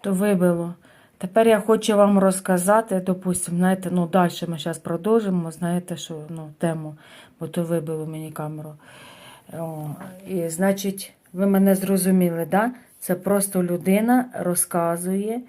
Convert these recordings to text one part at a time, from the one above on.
то вибило. Тепер я хочу вам розказати, допустимо, знаєте, ну далі ми зараз продовжимо, знаєте, що ну, тему, бо то вибило мені камеру. О, і, значить, ви мене зрозуміли, да? Це просто людина розказує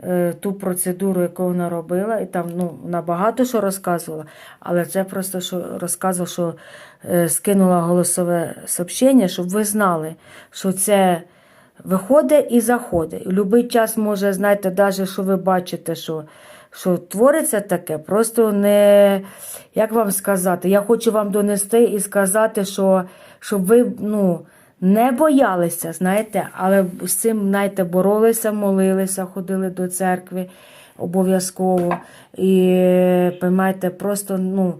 е, ту процедуру, яку вона робила, і там ну, вона багато що розказувала, але це просто що розказувала, що е, скинула голосове сообщення, щоб ви знали, що це виходить і заходить. У будь-який час може, знаєте, навіть що ви бачите, що, що твориться таке, просто не, як вам сказати, я хочу вам донести і сказати, що щоб ви ну, не боялися, знаєте, але з цим, знаєте, боролися, молилися, ходили до церкви обов'язково. І, поймайте, просто, ну,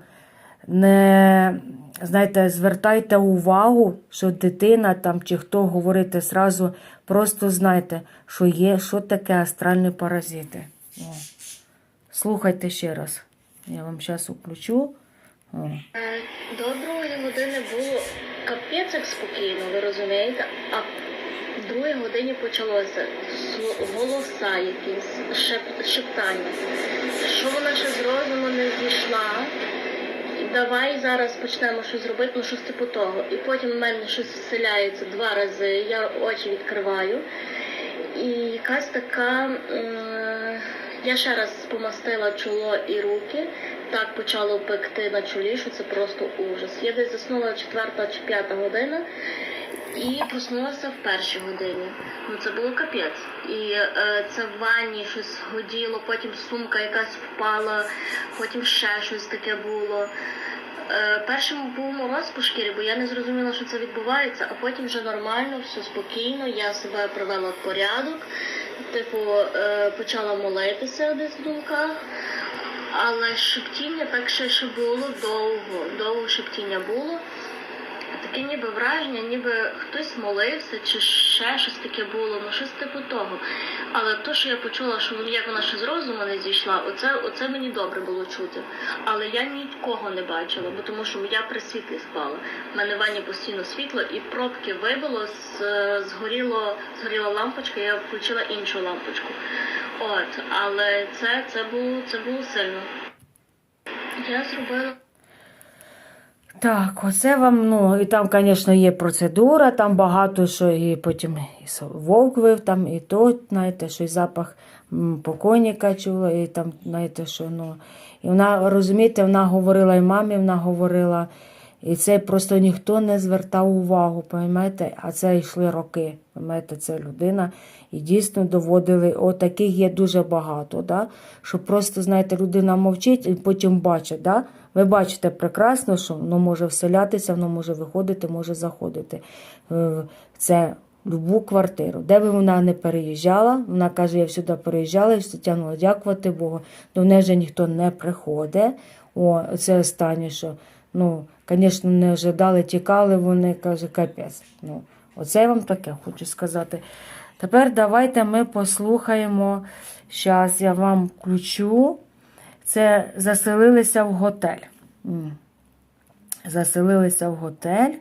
не, знаєте, звертайте увагу, що дитина там чи хто говорите зразу, просто знайте, що є, що таке астральні паразити. О. Слухайте ще раз. Я вам зараз включу. О. До другої години було капець як спокійно, ви розумієте? А в другій годині почалося голоса якісь, шеп, шептання. Що вона ще з розуму не зійшла? Давай зараз почнемо щось робити, ну щось типу того. І потім в мене щось вселяється два рази, я очі відкриваю. І якась така. Е Я ще раз помастила чоло і руки, так почало пекти на чолі, що це просто ужас. Я десь заснула четверта чи п'ята година і проснулася в першій годині. Ну це було капець. І е, це в ванні щось годіло, потім сумка якась впала, потім ще щось таке було. Е, першим був мороз по шкірі, бо я не зрозуміла, що це відбувається, а потім вже нормально, все спокійно, я себе привела в порядок, типу, е, почала молитися десь в думках. Але шептіння так ще, ще було довго, довго шептіння було. Таке ніби враження, ніби хтось молився, чи ще щось таке було, ну щось типу того. Але то, що я почула, що як вона ще з розуму не зійшла, оце, оце мені добре було чути. Але я нікого не бачила, бо тому що я при світлі спала. У мене в ванні постійно світло, і пробки вибило, з, згоріло, згоріла лампочка, я включила іншу лампочку. От, але це, це було це було сильно. Я зробила. Так, оце вам, ну, і там, звісно, є процедура, там багато що, і потім і вовк вив, там, і то, знаєте, що і запах покойника чула, і там, знаєте, що, ну, і вона, розумієте, вона говорила і мамі, вона говорила, і це просто ніхто не звертав увагу, поймаєте, а це йшли роки, поймаєте, це людина, і дійсно доводили, от таких є дуже багато, да? що просто, знаєте, людина мовчить і потім бачить, да? Ви бачите прекрасно, що воно може вселятися, воно може виходити, може заходити. Е, Це любу квартиру. Де би вона не переїжджала, вона каже, я сюди переїжджала і все тягнула, дякувати Богу. До неї вже ніхто не приходить. О, це останнє, що, ну, звісно, не ожидали, тікали вони, каже, капець. Ну, оце я вам таке хочу сказати. Тепер давайте ми послухаємо. Зараз я вам включу. Це заселилися в готель. Заселилися в готель.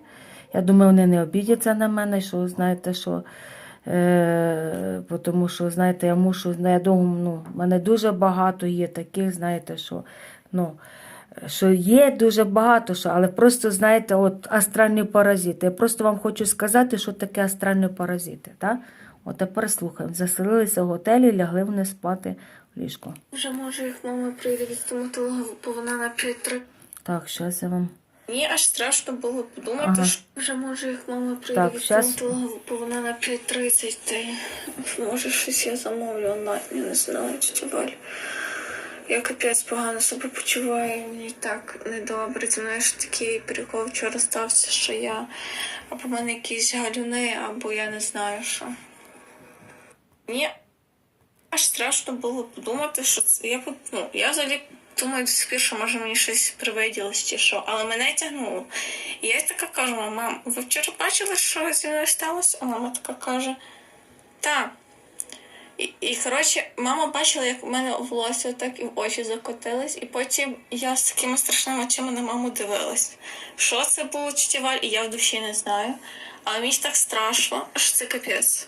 Я думаю, вони не обідяться на мене, що знаєте, що. Е, тому що, знаєте, я мушу, я думаю, ну, в мене дуже багато є таких, знаєте, що, ну, що є дуже багато, що, але просто, знаєте, от астральні паразити. Я просто вам хочу сказати, що таке астральні паразити. Так? От тепер слухаємо. Заселилися в готелі, лягли вони спати ліжко. Вже може їх мама прийде від стоматолога, бо вона на 5 Так, зараз я вам. Мені аж страшно було подумати, Ага. що вже може їх мама прийде Так, від щас. стоматолога, бо вона на 5.30, та й може щось я замовлю я не знаю, чи Валь. Я капець погано себе почуваю, мені так недобре. Зі мною ж такий прикол вчора стався, що я або в мене якісь галюни, або я не знаю що. Мені аж страшно було подумати, що це я ну, я взагалі думаю до сих пір, що може мені щось привиділось чи що, але мене тягнуло. І я така кажу, мам, ви вчора бачили, що зі мною сталося? А мама така каже, так. І, і коротше, мама бачила, як у мене волосся так і в очі закотились, і потім я з такими страшними очима на маму дивилась. Що це було чтіваль, і я в душі не знаю. Але мені так страшно, що це капець.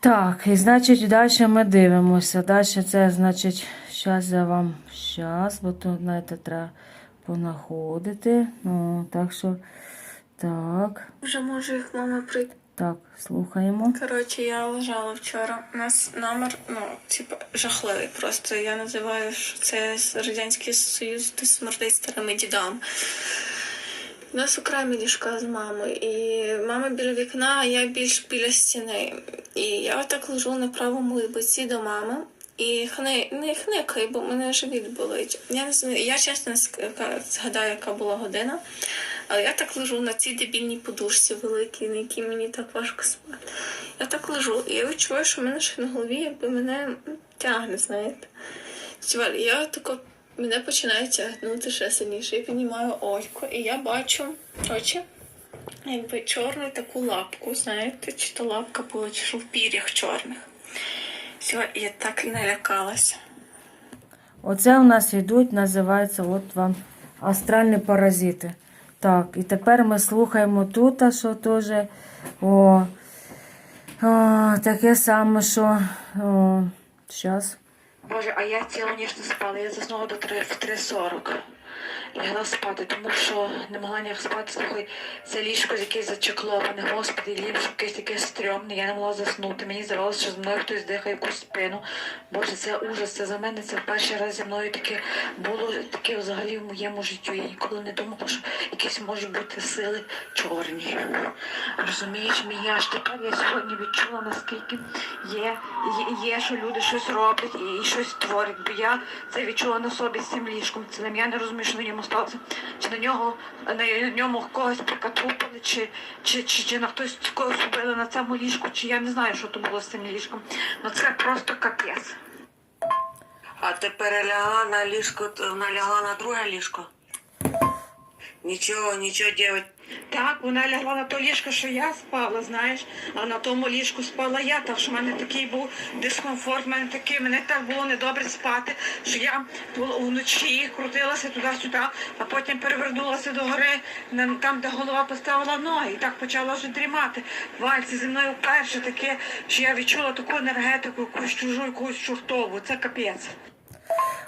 Так, і значить, далі ми дивимося. Далі це, значить, зараз я вам щас, бо тут, знаєте, треба понаходити. Ну, так що, так, Вже може їх мама прийти. так, слухаємо. Коротше, я лежала вчора. У нас номер, ну, типу, жахливий. Просто я називаю, що це Радянський Союз, де смердить старими дідами. У нас окремі ліжка з мамою, і мама біля вікна, а я більш біля стіни. І я отак лежу на правому боці до мами. І хни, не хникаю, бо мене живіт болить. Я не знаю, я чесно згадаю, яка була година. Але я так лежу на цій дебільній подушці великій, на якій мені так важко спати. Я так лежу, і я відчуваю, що в мене ще на голові, якби мене тягне, знаєте. Я тако, мене починає тягнути ще сильніше. Я піднімаю очко, і я бачу очі, якби чорну таку лапку, знаєте, чи то лапка була, чи що в пір'ях чорних. Все, я так налякалася. Оце у нас йдуть, називається от вам астральні паразити. Так, і тепер ми слухаємо тут, що теж о, о, таке саме, що о, зараз. Боже, а я цілу ніч не спала. Я заснула до 3, в 3.40. Лягла спати, тому що не могла ніяк спати. Слухай, це ліжко якесь зачекловане, господи, ліжко якесь таке стрьомне, я не могла заснути. Мені здавалося, що з мною хтось дихає якусь спину. Боже, це ужас, це за мене це перший раз зі мною таке було таке взагалі в моєму житті. Я ніколи не думала, що якісь можуть бути сили чорні. Розумієш, мені аж тепер я сьогодні відчула, наскільки є, є, є що люди щось роблять і, і щось творять. Бо я це відчула на собі з цим ліжком. Цілим я не розумію, що на ньому сталося. Чи на нього на ньому когось прикатрупили, чи, чи, чи, чи на хтось когось убили на цьому ліжку, чи я не знаю, що то було з цим ліжком. Ну це просто капець. А ти перелягла на ліжко, налягла на друге ліжко. Нічого, нічого, дівчат. Так, вона лягла на то ліжко, що я спала, знаєш, а на тому ліжку спала я, так що в мене такий був дискомфорт, в мене такий, мене так було недобре спати, що я була вночі крутилася туди-сюди, а потім перевернулася до гори, там, де голова поставила ноги, і так почала вже дрімати. Вальці зі мною вперше таке, що я відчула таку енергетику, якусь чужу, якусь чортову. Це капець.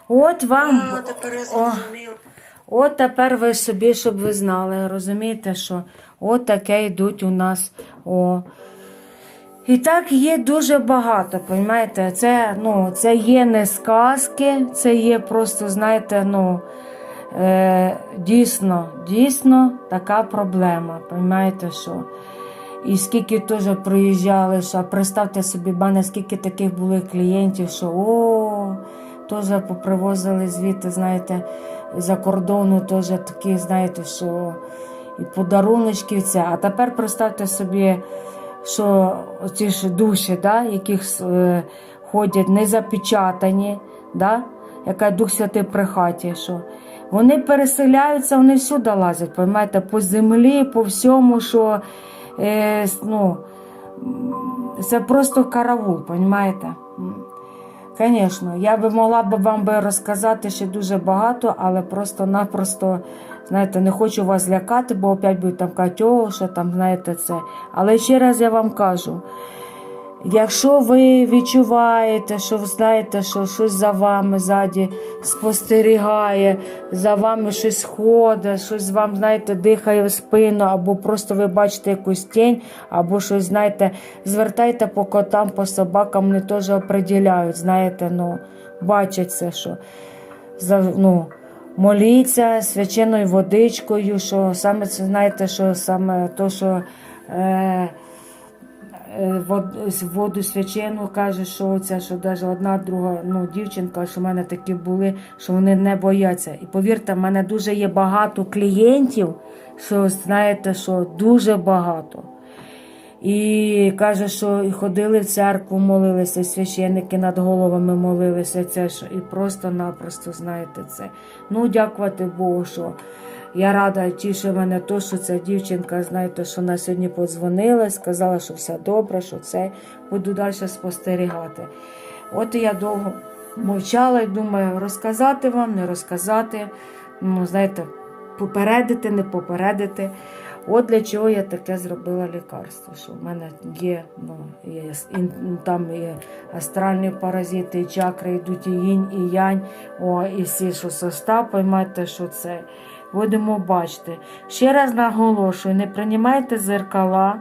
От вам. А, тепер я О, зрозумів. От тепер ви собі, щоб ви знали, розумієте, що от таке йдуть у нас. О. І так є дуже багато, розумієте? Це, ну, це є не сказки, це є просто, знаєте, ну, е, дійсно, дійсно така проблема. Розумієте, що. І скільки теж приїжджали, що представте собі, мене скільки таких були клієнтів, що о, теж попривозили звідти, знаєте, за кордону теж такі, знаєте, що і подаруночки, це. А тепер представте собі, що ці ж душі, да, яких е, ходять не запечатані, да, яка Дух Святий при хаті, що вони переселяються, вони всюди лазять, поймаєте, по землі, по всьому, що е, ну, це просто караул, розумієте? Звісно, я би могла б вам би розказати ще дуже багато, але просто-напросто, знаєте, не хочу вас лякати, бо опять будуть там катьо, що там, знаєте, це. Але ще раз я вам кажу. Якщо ви відчуваєте, що ви знаєте, що щось за вами ззаді спостерігає, за вами щось ходить, щось вам, знаєте, дихає в спину, або просто ви бачите якусь тінь, або щось, знаєте, звертайте по котам, по собакам, вони теж определяють, знаєте, ну, бачать це, що ну, моліться свяченою водичкою, що саме це знаєте, що саме то, що. Е, воду свячену каже, що це, що навіть одна друга ну, дівчинка, що в мене такі були, що вони не бояться. І повірте, в мене дуже є багато клієнтів, що знаєте, що дуже багато. І каже, що і ходили в церкву, молилися, священники над головами молилися. Це що, і просто-напросто знаєте це. Ну, дякувати Богу, що я рада, тіше мене то, що ця дівчинка, знаєте, що вона сьогодні подзвонила, сказала, що все добре, що це буду далі спостерігати. От я довго мовчала і думаю, розказати вам, не розказати. Ну, знаєте, попередити, не попередити. От для чого я таке зробила лікарство. Що в мене є, ну, є там і астральні паразити, і чакри йдуть, і їнь, і янь, о, і всі, що состав, поймайте, що це. Будемо бачити. Ще раз наголошую, не приймайте зеркала,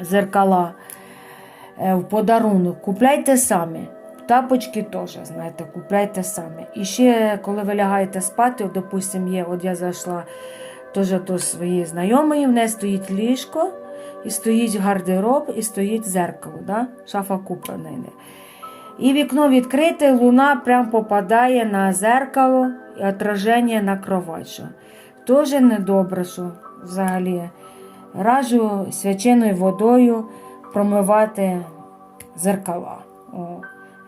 зеркала е, в подарунок, купляйте самі. Тапочки теж, знаєте, купляйте самі. І ще, коли ви лягаєте спати, от, допустим, є, от я зайшла теж до своєї знайомої, в неї стоїть ліжко, і стоїть гардероб, і стоїть зеркало, да? шафа куплена. йде. І вікно відкрите, луна прям попадає на зеркало і отраження на кровать. Що. Теж недобре, що взагалі раджу свяченою водою промивати зеркала. О.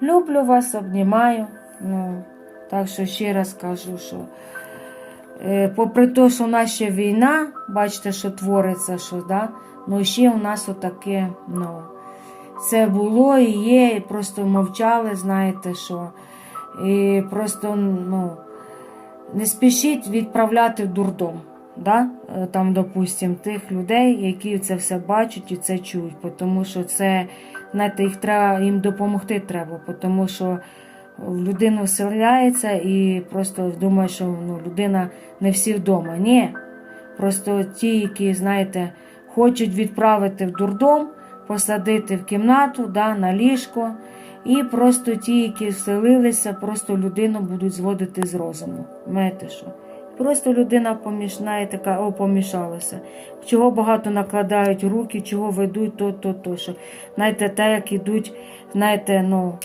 Люблю вас, обнімаю. Ну, так що ще раз кажу, що е, попри те, що у нас ще війна, бачите, що твориться, що, да? ну ще у нас отаке, ну, це було і є, і просто мовчали, знаєте що. І просто, ну, не спішіть відправляти в дурдом. Да? Е, Там, допустим, тих людей, які це все бачать і це чують, тому що це, знаєте, їх треба, їм допомогти треба, тому що в людину вселяється і просто думає, що ну, людина не всі вдома. Ні. Просто ті, які, знаєте, хочуть відправити в дурдом, посадити в кімнату, да, на ліжко. І просто ті, які вселилися, просто людину будуть зводити з розуму. Знаєте що? Просто людина помішає, така, о, помішалася. Чого багато накладають руки, чого ведуть, то, то, то. Що. Знаєте, так як ідуть, знаєте, ну,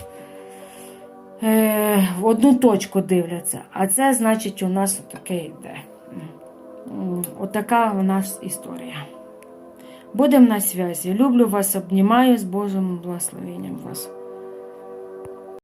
е, в одну точку дивляться. А це, значить, у нас таке йде. Отака у нас історія. Будемо на зв'язі. Люблю вас, обнімаю з Божим благословенням вас.